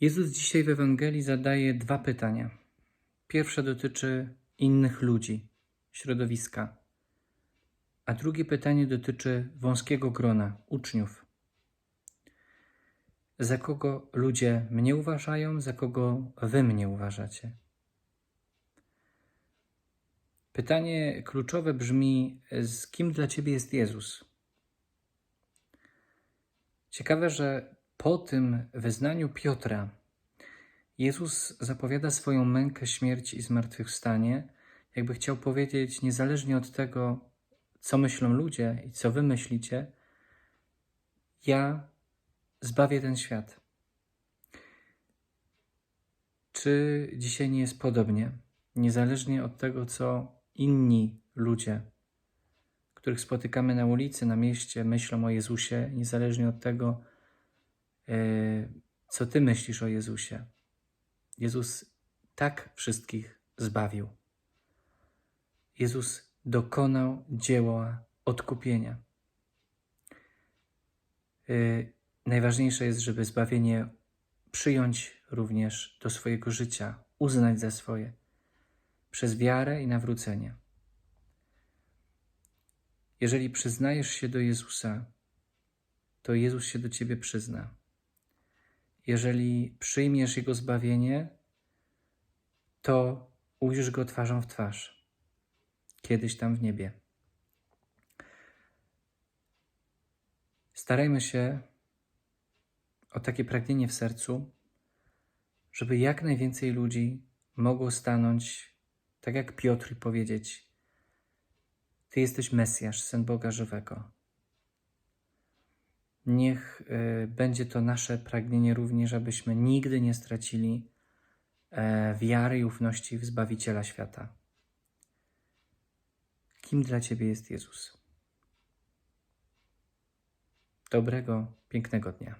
Jezus dzisiaj w Ewangelii zadaje dwa pytania. Pierwsze dotyczy innych ludzi, środowiska, a drugie pytanie dotyczy wąskiego grona, uczniów. Za kogo ludzie mnie uważają, za kogo wy mnie uważacie? Pytanie kluczowe brzmi: z kim dla ciebie jest Jezus? Ciekawe, że po tym wyznaniu Piotra Jezus zapowiada swoją mękę, śmierć i zmartwychwstanie, jakby chciał powiedzieć, niezależnie od tego, co myślą ludzie i co wy myślicie, ja zbawię ten świat. Czy dzisiaj nie jest podobnie? Niezależnie od tego, co inni ludzie, których spotykamy na ulicy, na mieście, myślą o Jezusie, niezależnie od tego, co ty myślisz o Jezusie. Jezus tak wszystkich zbawił. Jezus dokonał dzieła odkupienia. Yy, Najważniejsze jest, żeby zbawienie przyjąć również do swojego życia, uznać za swoje, przez wiarę i nawrócenie. Jeżeli przyznajesz się do Jezusa, to Jezus się do ciebie przyzna. Jeżeli przyjmiesz Jego zbawienie, to ujrzysz Go twarzą w twarz, kiedyś tam w niebie. Starajmy się o takie pragnienie w sercu, żeby jak najwięcej ludzi mogło stanąć, tak jak Piotr, i powiedzieć: Ty jesteś Mesjasz, syn Boga żywego. Niech y, będzie to nasze pragnienie również, abyśmy nigdy nie stracili e, wiary i ufności w Zbawiciela świata. Kim dla Ciebie jest Jezus? Dobrego, pięknego dnia.